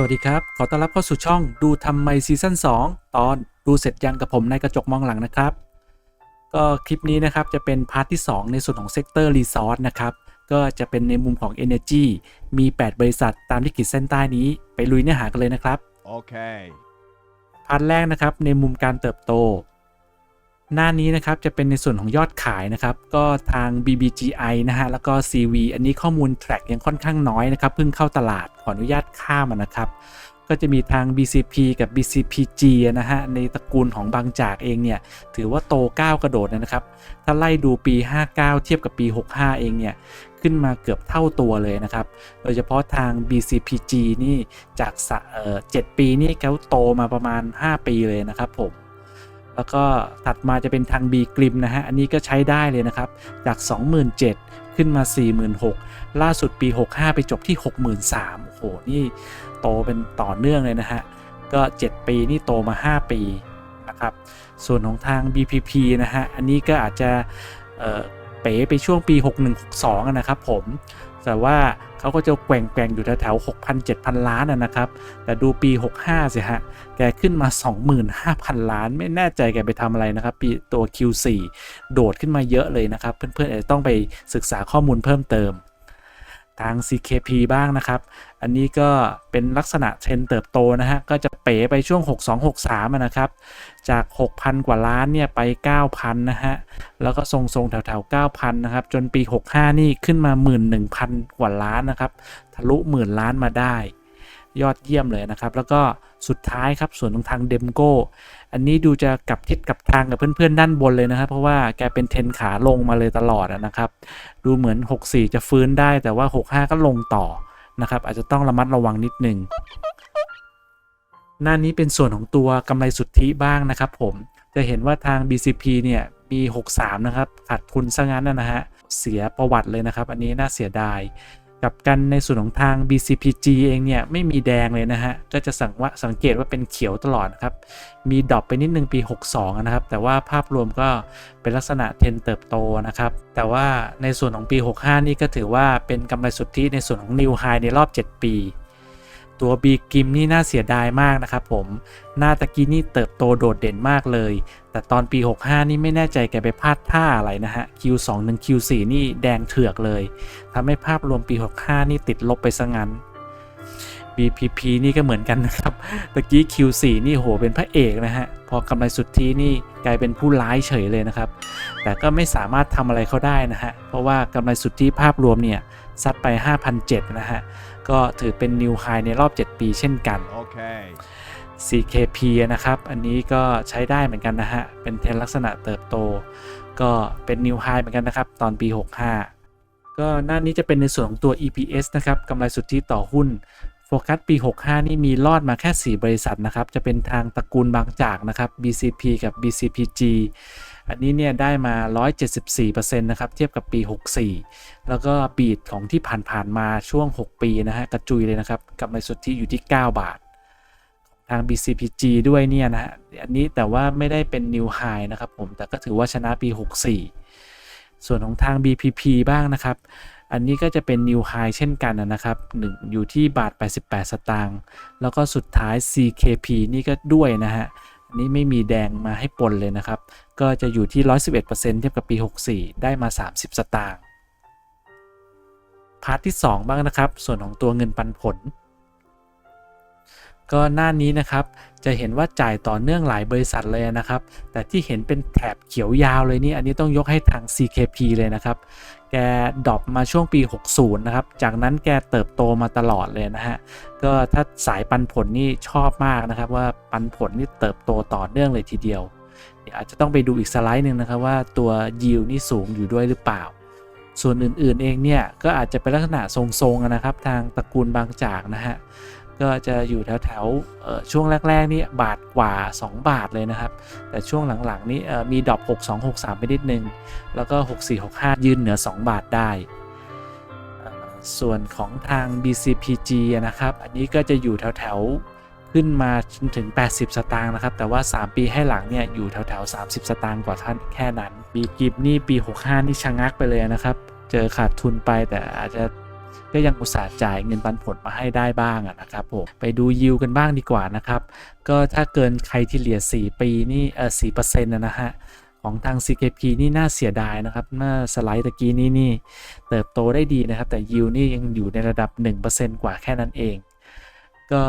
สวัสดีครับ ขอต้อนรับเข้าสู่ช่องดูทำไมซีซั่น2 ตอนดูเสร็จยังกับผมในกระจกมองหลังนะครับ ก็คลิปนี้นะครับจะเป็นพาร์ทที่ 2 ในส่วนของเซกเตอร์รีซอสนะครับ ก็จะเป็นในมุมของ Energy มี 8 บริษัทตามที่ขีดเส้นใต้นี้ไปลุยเนื้อหากันเลยนะครับ Okay. พาร์ทแรกนะครับในมุมการเติบโต หน้านี้นะครับจะเป็นในส่วนของยอดขายนะครับ ก็ทาง BBGI นะฮะแล้วก็ CV อันนี้ข้อมูล track ยังค่อนข้างน้อยนะครับเพิ่งเข้าตลาดขออนุญาตข้ามอะนะครับ ก็จะมีทาง BCP กับ BCPG นะฮะในตระกูลของบางจากเองเนี่ยถือว่าโตก้าวกระโดดนะครับ ถ้าไล่ดูปี 59 เทียบกับปี 65 เองเนี่ยขึ้นมาเกือบเท่าตัวเลยนะครับ โดยเฉพาะทาง BCPG นี่จากเอ่อ7ปีนี่เขาโตมาประมาณ 5 ปีเลยนะครับผม แล้วก็ถัดมาจะเป็นทาง B กริมนะฮะ อันนี้ก็ใช้ได้เลยนะครับ จาก 27,000 ขึ้นมา 46,000 ล่าสุดปี 65 ไปจบที่ 63,000 โอ้โห นี่โตเป็นต่อเนื่องเลยนะฮะ ก็ 7 ปีนี่โตมา 5 ปีนะครับ ส่วนของทาง BPP นะฮะ อันนี้ก็อาจจะเเป๋ไปช่วงปี 6162 นะครับผม แต่ว่าเขาก็จะแกว่งแกว่งอยู่แถวๆ6,000 7,000ล้านนะครับ แต่ดูปี 65 สิฮะ แกขึ้นมา 25,000 ล้าน ไม่แน่ใจแกไปทำอะไรนะครับ ปีตัว Q4 โดดขึ้นมาเยอะเลยนะครับ เพื่อนๆอาจจะต้องไปศึกษาข้อมูลเพิ่มเติม ทาง CKP บ้างนะครับ อันนี้ก็เป็นลักษณะเทรนเติบโตนะฮะ ก็จะเป๋ไปช่วง 6263นะครับ จาก 6,000 กว่าล้านเนี่ยไป 9,000 นะฮะ แล้วก็ทรงๆแถวๆ 9,000 นะครับ จนปี 65 นี่ขึ้นมา 11,000 กว่าล้านนะครับ ทะลุหมื่นล้านมาได้ ยอดเยี่ยมเลยนะครับ แล้วก็สุดท้ายครับ ส่วนของทางเดมโกอันนี้ดูจะกลับทิศกลับทางกับเพื่อนๆ ด้านบนเลยนะครับ เพราะว่าแกเป็นเทรนขาลงมาเลยตลอดนะครับ ดูเหมือน 64 จะฟื้นได้แต่ว่า 65 ก็ลงต่อ นะครับ อาจจะต้องระมัดระวังนิดหนึ่งหน้านี้เป็นส่วนของตัวกำไรสุทธิบ้างนะครับ ผมจะเห็นว่าทาง BCP เนี่ยมี63 นะครับขาดทุนซะงั้นนะฮะ เสียประวัติเลยนะครับ อันนี้น่าเสียดาย กับกันในส่วนของทาง BCPG เองเนี่ยไม่มีแดงเลยนะฮะ ก็จะสังว่าสังเกตว่าเป็นเขียวตลอดนะครับ มีดรอปไปนิดนึงปี 62 นะครับ แต่ว่าภาพรวมก็เป็นลักษณะเทนเติบโตนะครับ แต่ว่าในส่วนของปี 65 นี่ก็ถือว่าเป็นกำไรสุทธิในส่วนของนิวไฮในรอบ 7 ปี ตัว B กิมนี่น่าเสียดายมากนะครับผม หน้าตะกี้นี่เติบโตโดดเด่นมากเลย แต่ตอนปี 65 นี่ไม่แน่ใจแกไปพลาดท่าอะไรนะฮะ Q2 ถึง Q4 นี่แดงเถือกเลยทำให้ภาพรวมปี 65 นี่ติดลบไปซะงั้น BPP นี่ก็เหมือนกันนะครับ ตะกี้ Q4 นี่โหเป็นพระเอกนะฮะ พอกำไรสุทธินี่กลายเป็นผู้ร้ายเฉยเลยนะครับ แต่ก็ไม่สามารถทำอะไรเขาได้นะฮะ เพราะว่ากำไรสุทธิภาพรวมเนี่ย ซัดไป 5,007นะฮะ ก็ถือเป็นนิวไฮในรอบ 7 ปีเช่นกัน Okay. CKP นะครับ อันนี้ก็ใช้ได้เหมือนกันนะฮะ เป็นเทรนด์ลักษณะเติบโต ก็เป็นนิวไฮเหมือนกันนะครับ ตอนปี 65 ก็หน้านี้จะเป็นในส่วนของตัว EPS นะครับกำไรสุทธิต่อหุ้นโฟกัสปี 65 นี่มีรอดมาแค่ 4 บริษัทนะครับ จะเป็นทางตระกูลบางจากนะครับ BCP กับ BCPG อันนี้เนี่ยได้มา 174%นะครับเทียบกับปี 64 แล้วก็บีดของที่ผ่านๆมาช่วง 6 ปีนะฮะกระจุยเลยนะครับกำไรสุทธิอยู่ที่ 9 บาท ทาง BCPG ด้วยเนี่ยนะฮะอันนี้แต่ว่าไม่ได้เป็น New High นะครับผมแต่ก็ถือว่าชนะปี 64 ส่วนของทาง BPP บ้างนะครับอันนี้ก็จะเป็น New High เช่นกันนะครับหนึ่งอยู่ที่บาท 88 สตางค์ แล้วก็สุดท้าย CKP นี่ก็ด้วยนะฮะ นี้ไม่มีแดงมาให้ปนเลยนะครับ ก็จะอยู่ที่ 111%เทียบกับปี 64 ได้มา 30 สตางค์พาร์ทที่ 2 บ้างนะครับ ส่วนของตัวเงินปันผล ก็หน้านี้นะครับจะเห็นว่าจ่ายต่อเนื่องหลายบริษัทเลยนะครับ แต่ที่เห็นเป็นแถบเขียวยาวเลยนี่อันนี้ต้องยกให้ทาง CKP เลยนะครับ แกดรอปมาช่วงปี 60 นะครับ จากนั้นแกเติบโตมาตลอดเลยนะฮะ ก็ถ้าสายปันผลนี่ชอบมากนะครับ ว่าปันผลนี่เติบโตต่อเนื่องเลยทีเดียวเดี๋ยวอาจจะต้องไปดูอีกสไลด์หนึ่งนะครับว่าตัวยิวนี่สูงอยู่ด้วยหรือเปล่าส่วนอื่นๆเองเนี่ยก็อาจจะเป็นลักษณะทรงๆนะครับ ทางตระกูลบางจากนะฮะ ก็จะอยู่แถวๆช่วงแรก ๆ นี่บาทกว่า 2 บาทเลยนะครับ แต่ช่วงหลัง ๆ นี่เอ่อมีดรอป6263 ไปนิดนึง แล้วก็ 6465 ยืนเหนือ 2 บาทได้ ส่วนของทาง BCPG นะครับ อันนี้ก็จะอยู่แถวๆขึ้นมาจนถึง 80 สตางค์นะครับ แต่ว่า 3 ปีให้หลังเนี่ยอยู่แถวๆ 30 สตางค์กว่าท่านแค่นั้นปีกิฟนี่ปี 65 นี่ชะงักไปเลยนะครับ เจอขาดทุนไปแต่อาจจะ ก็ยังอุตส่าห์จ่ายเงินปันผลมาให้ได้บ้างนะครับผมไปดูยิวกันบ้างดีกว่านะครับ ก็ถ้าเกินใครที่เหลีย4ปีนี่เออสี่เปอร์เซ็นต์นะฮะของทาง CKP นี่น่าเสียดายนะครับเมื่อสไลด์ตะกี้นี้นี่เติบโตได้ดีนะครับ แต่ยิวนี่ยังอยู่ในระดับ 1%กว่าแค่นั้นเอง ก็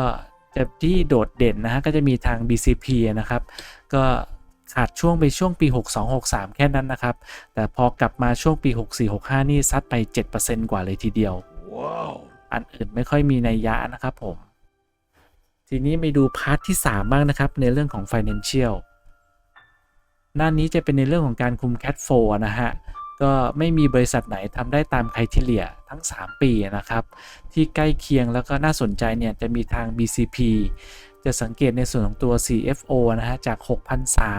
จะที่โดดเด่นนะฮะก็จะมีทาง BCP นะครับ ก็ขาดช่วงไปช่วงปี 62-63 แค่นั้นนะครับ แต่พอกลับมาช่วงปี 64-65 นี่ซัดไป 7%กว่าเลยทีเดียว อันอื่นไม่ค่อยมีนัยยะนะครับผม ทีนี้ไปดูพาร์ทที่ 3 บ้างนะครับ ในเรื่องของ Financial หน้านี้จะเป็นในเรื่องของการคุม Cash Flow นะฮะ ก็ไม่มีบริษัทไหนทำได้ตามไครที่เหลียทั้ง 3 ปีนะครับ ที่ใกล้เคียงแล้วก็น่าสนใจเนี่ยจะมีทาง BCP จะสังเกตในส่วนของตัว CFO นะฮะ จาก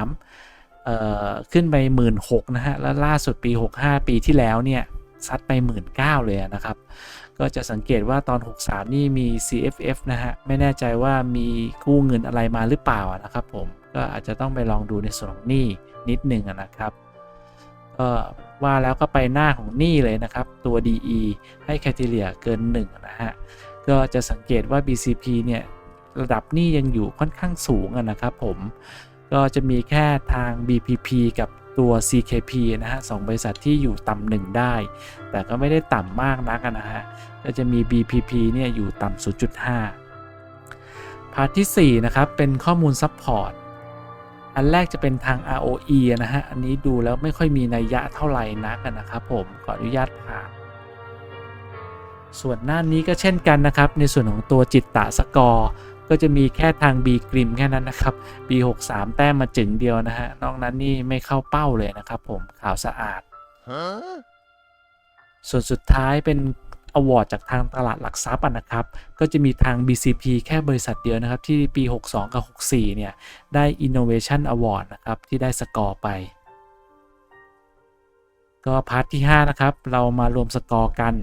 6,003เอ่อขึ้นไป 16,000นะฮะ แล้วล่าสุดปี 65 ปีที่แล้วเนี่ย ซัดไป 19,000เลยนะครับ ก็จะสังเกตว่าตอน 63 นี่มี CFF นะฮะ ไม่แน่ใจว่ามีกู้เงินอะไรมาหรือเปล่านะครับผม ก็อาจจะต้องไปลองดูในส่วนของหนี้นิดหนึ่งนะครับก็ว่าแล้วก็ไปหน้าของหนี้เลยนะครับ ตัว DE ให้แคทีเรียเกิน 1 นะฮะ ก็จะสังเกตว่า BCP เนี่ยระดับหนี้ยังอยู่ค่อนข้างสูงนะครับผมก็จะมีแค่ทาง BPP กับ ตัว CKP นะฮะสองบริษัทที่อยู่ต่ำหนึ่งได้ แต่ก็ไม่ได้ต่ำมากนักนะฮะ ก็จะมี BPP เนี่ยอยู่ต่ำ0.5 พาร์ทที่ 4 นะครับ เป็นข้อมูลซัพพอร์ต อันแรกจะเป็นทาง ROE นะฮะ อันนี้ดูแล้วไม่ค่อยมีนัยยะเท่าไหร่นักนะครับผม ขออนุญาตผ่านส่วนหน้านี้ก็เช่นกันนะครับ ในส่วนของตัวจิตตะสกอร์ ก็จะมีแค่ทาง B กริมแค่นั้นนะครับ B 6 3 แต้มมาจึงเดียวนะฮะ นอกนั้นนี่ไม่เข้าเป้าเลยนะครับผมข่าวสะอาด ส่วนสุดท้ายเป็นอวอร์ดจากทางตลาดหลักทรัพย์อะนะครับ ก็จะมีทาง BCP แค่บริษัทเดียวนะครับ ที่ปี 62 กับ 64 เนี่ย ได้ Innovation Award นะครับ ที่ได้สกอร์ไป ก็พาร์ทที่ 5 นะครับ เรามารวมสกอร์กัน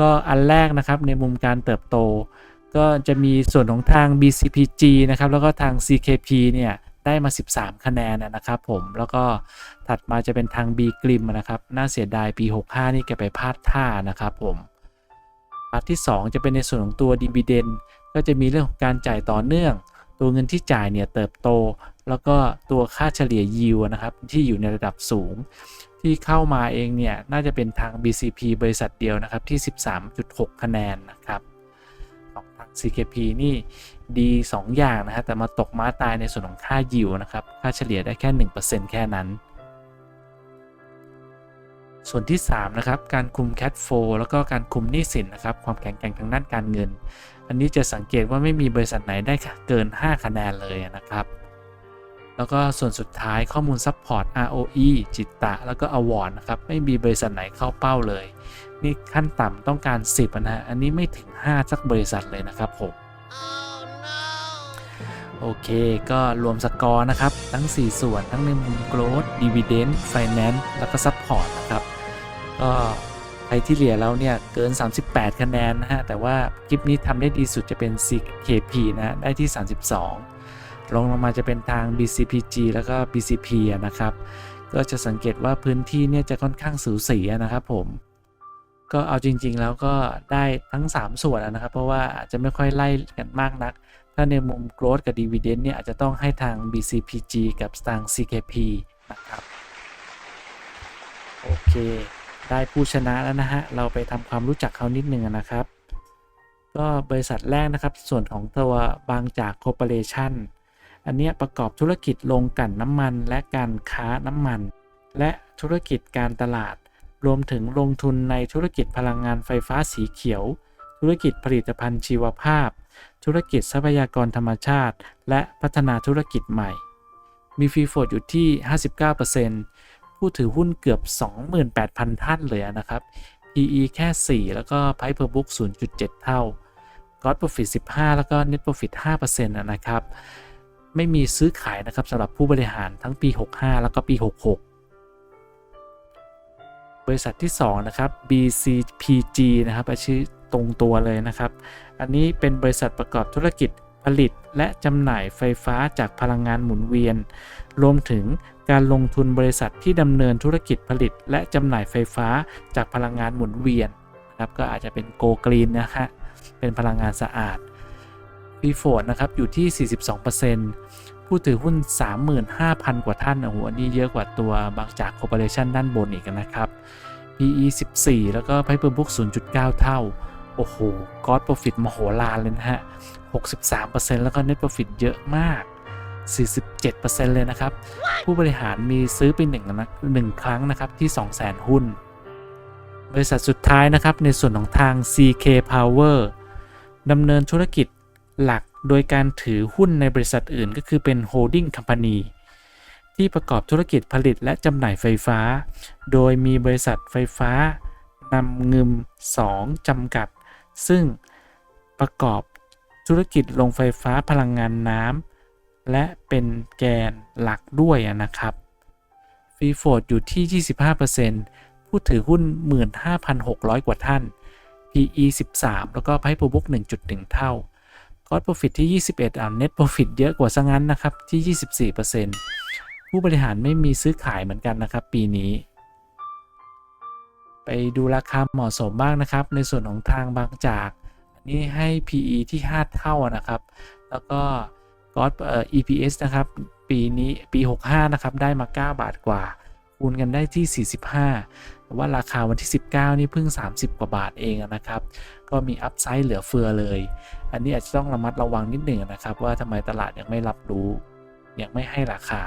ก็อันแรกนะครับในมุมการเติบโต ก็จะมีส่วนของทาง BCPG นะครับ แล้วก็ทาง CKP เนี่ย ได้มา 13 คะแนนนะครับผม แล้วก็ถัดมาจะเป็นทาง B กริมนะครับ น่าเสียดายปี 65 นี่แกไปพลาดท่านะครับผมพาร์ทที่ 2 จะเป็นในส่วนของตัว Dividend ก็จะมีเรื่องของการจ่ายต่อเนื่อง ตัวเงินที่จ่ายเนี่ยเติบโต แล้วก็ตัวค่าเฉลี่ยยิวนะครับที่อยู่ในระดับสูง ที่เข้ามาเองเนี่ยน่าจะเป็นทาง BCP บริษัทเดียวนะครับที่ 13.6 คะแนนนะครับ CKP นี่ดี 2 อย่างนะฮะแต่มาตกม้าตายในส่วนของค่ายิวนะครับ ค่าเฉลี่ยได้แค่ 1%แค่นั้น ส่วนที่ 3 นะครับ การคุม cash flow แล้วก็การคุมหนี้สินนะครับ ความแข็งแกร่งทางด้านการเงิน อันนี้จะสังเกตว่าไม่มีบริษัทไหนได้เกิน 5 คะแนนเลยนะครับ แล้วก็ส่วนสุดท้ายข้อมูล Support ROE จิตตะ แล้วก็ Award นะครับ ไม่มีบริษัทไหนเข้าเป้าเลย นี่ขั้นต่ำต้องการ 10นะฮะ อันนี้ไม่ถึง 5 สักบริษัทเลยนะครับผมโอเค ก็รวมสกอร์นะครับ ทั้ง 4 ส่วนทั้งในมุม growth dividend finance แล้วก็ support นะครับ ก็ใครที่เหลือแล้วเนี่ยเกิน 38 คะแนนนะฮะ แต่ว่าคลิปนี้ทำได้ดีสุดจะเป็น CKP นะ ได้ที่ 32 ลงลงมาจะเป็นทาง BCPG แล้วก็ BCP นะครับ ก็จะสังเกตว่าพื้นที่เนี่ยจะค่อนข้างสูสีนะครับผม ก็เอาจริง ๆ แล้วก็ได้ทั้ง 3 ส่วนนะครับ เพราะว่าอาจจะไม่ค่อยไล่กันมากนัก ถ้าในมุม growth กับ dividend เนี่ยอาจจะต้องให้ทาง BCPG กับทาง CKP นะครับ โอเค ได้ผู้ชนะแล้วนะฮะ เราไปทำความรู้จักเขานิดนึงนะครับ ก็บริษัทแรกนะครับ ส่วนของตัวบางจากคอร์ปอเรชั่น อันนี้ประกอบธุรกิจโรงกลั่นน้ำมันและการค้าน้ำมัน และธุรกิจการตลาด รวมถึงลงทุนในธุรกิจพลังงานไฟฟ้าสีเขียว ธุรกิจผลิตภัณฑ์ชีวภาพ ธุรกิจทรัพยากรธรรมชาติ และพัฒนาธุรกิจใหม่ มีฟรีโฟดอยู่ที่ 59%ผู้ถือหุ้นเกือบ 28,000 ท่านเลยนะครับ PE แค่ 4 แล้วก็ Price per book 0.7 เท่า Gross Profit 15 แล้วก็ Net Profit 5%นะครับ ไม่มีซื้อขายนะครับสำหรับผู้บริหารทั้งปี 65 แล้วก็ปี 66 บริษัทที่ 2 นะครับ BCPG นะครับชื่อตรงตัวเลยนะครับ อันนี้เป็นบริษัทประกอบธุรกิจผลิตและจำหน่ายไฟฟ้าจากพลังงานหมุนเวียน รวมถึงการลงทุนบริษัทที่ดำเนินธุรกิจผลิต และจำหน่ายไฟฟ้าจากพลังงานหมุนเวียนนะครับก็อาจจะเป็นโกกรีนนะฮะเป็นพลังงานสะอาด ฟีโฟดนะครับ อยู่ที่ 42%ผู้ถือหุ้น 35,000 กว่าท่านโอ้โหนนี้เยอะกว่าตัวบางจากคอร์ปอเรชันด้านบนอีกนะครับ PE 14 แล้วก็ Piper Book 0.9 เท่า โอ้โห God Profit มโหฬารเลยนะฮะ 63%แล้วก็ Net Profit เยอะมาก 47%เลยนะครับ ผู้บริหารมีซื้อไปหนึ่งนะหนึ่งครั้งนะครับที่ 200,000 หุ้น บริษัทสุดท้ายนะครับในส่วนของทาง CK Power ดำเนินธุรกิจ หลักโดยการถือหุ้นในบริษัทอื่นก็คือเป็น Holding Company ที่ประกอบธุรกิจผลิตและจำหน่ายไฟฟ้า โดยมีบริษัทไฟฟ้านำเงิม2จำกัด ซึ่งประกอบธุรกิจโรงไฟฟ้าพลังงานน้ำและเป็นแกนหลักด้วยนะครับฟรีโฟดอยู่ที่ 25%ผู้ถือหุ้น 15,600 กว่าท่าน PE 13 แล้วก็ Price Book 1.1 เท่า Cost Profit ที่ 21อ่า Net Profit เยอะกว่าซะงั้นนะครับที่ 24%ผู้บริหารไม่มีซื้อขายเหมือนกันนะครับ ปีนี้ ไปดูราคาเหมาะสมบ้างนะครับ ในส่วนของทางบางจากอันนี้ให้ PE ที่ 5 เท่านะครับ แล้วก็ God เอ่อ EPS นะครับ ปีนี้ปี 65 นะครับ ได้มา 9 บาทกว่า คูณกันได้ที่ 45 แต่ว่าราคาวันที่ 19 นี่เพิ่ง 30 กว่าบาทเองนะครับ ก็มีอัพไซด์เหลือเฟือเลย อันนี้อาจจะต้องระมัดระวังนิดหนึ่งนะครับ ว่าทำไมตลาดยังไม่รับรู้ ยังไม่ให้ราคา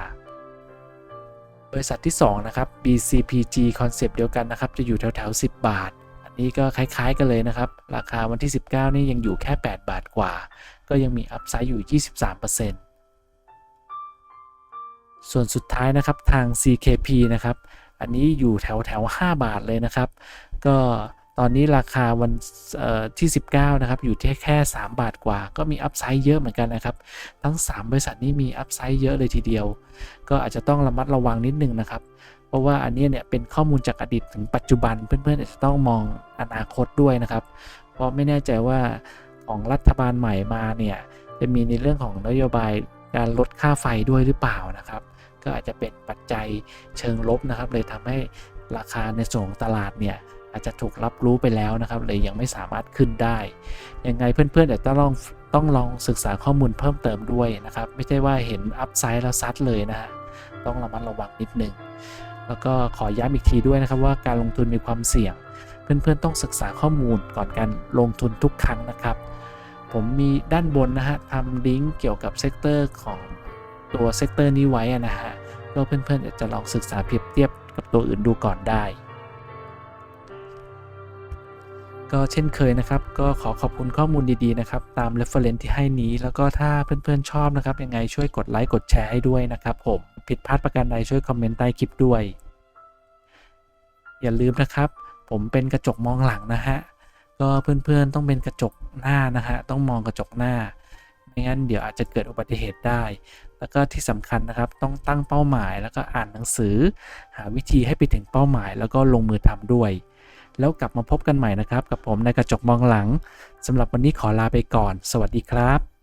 บริษัทที่ 2 นะครับ BCPG คอนเซปต์เดียวกันนะครับ จะอยู่แถวแถวๆ10 บาท อันนี้ก็คล้ายๆกันเลยนะครับ ราคาวันที่ 19 นี่ยังอยู่แค่ 8 บาทกว่า ก็ยังมีอัพไซด์อยู่ 23% ส่วนสุดท้ายนะครับทาง CKP นะครับ อันนี้อยู่แถวแถว5บาทเลยนะครับ ก็ตอนนี้ราคาวันเอ่อที่ 19 นะครับ อยู่ที่แค่ 3 บาทกว่า ก็มีอัพไซด์เยอะเหมือนกันนะครับ ทั้ง 3 บริษัทนี้มีอัพไซด์เยอะเลยทีเดียว ก็อาจจะต้องระมัดระวังนิดนึงนะครับ เพราะว่าอันนี้เนี่ยเป็นข้อมูลจากอดีตถึงปัจจุบันเพื่อนๆอาจจะต้องมองอนาคตด้วยนะครับ เพราะไม่แน่ใจว่าของรัฐบาลใหม่มาเนี่ยจะมีในเรื่องของนโยบายการลดค่าไฟด้วยหรือเปล่านะครับ ก็อาจจะเป็นปัจจัยเชิงลบนะครับ เลยทำให้ราคาในส่วนของตลาดเนี่ยอาจจะถูกรับรู้ไปแล้วนะครับ เลยยังไม่สามารถขึ้นได้ยังไงเพื่อนๆอาจจะต้องต้องลองศึกษาข้อมูลเพิ่มเติมด้วยนะครับ ไม่ใช่ว่าเห็นอัพไซด์แล้วซัดเลยนะฮะต้องระมัดระวังนิดนึงแล้วก็ขอย้ำอีกทีด้วยนะครับว่าการลงทุนมีความเสี่ยง เพื่อนๆต้องศึกษาข้อมูลก่อนการลงทุนทุกครั้งนะครับ ผมมีด้านบนนะฮะทำลิงก์เกี่ยวกับเซกเตอร์ของตัวเซกเตอร์นี้ไว้อะนะฮะ ก็เพื่อนๆอาจจะลองศึกษาเปรียบเทียบกับตัวอื่นดูก่อนได้ ก็เช่นเคยนะครับ ก็ขอขอบคุณข้อมูลดีๆนะครับ ตาม reference ที่ให้นี้ แล้วก็ถ้าเพื่อนๆชอบนะครับ ยังไงช่วยกดไลค์กดแชร์ให้ด้วยนะครับผมผิดพลาดประการใดช่วยคอมเมนต์ใต้คลิปด้วย อย่าลืมนะครับ ผมเป็นกระจกมองหลังนะฮะก็เพื่อนๆต้องเป็นกระจกหน้านะฮะต้องมองกระจกหน้า งั้นเดี๋ยวอาจจะเกิดอุบัติเหตุได้ แล้วก็ที่สำคัญนะครับต้องตั้งเป้าหมาย แล้วก็อ่านหนังสือ หาวิธีให้ไปถึงเป้าหมาย แล้วก็ลงมือทำด้วย แล้วกลับมาพบกันใหม่นะครับ กับผมในกระจกมองหลังสำหรับวันนี้ขอลาไปก่อน สวัสดีครับ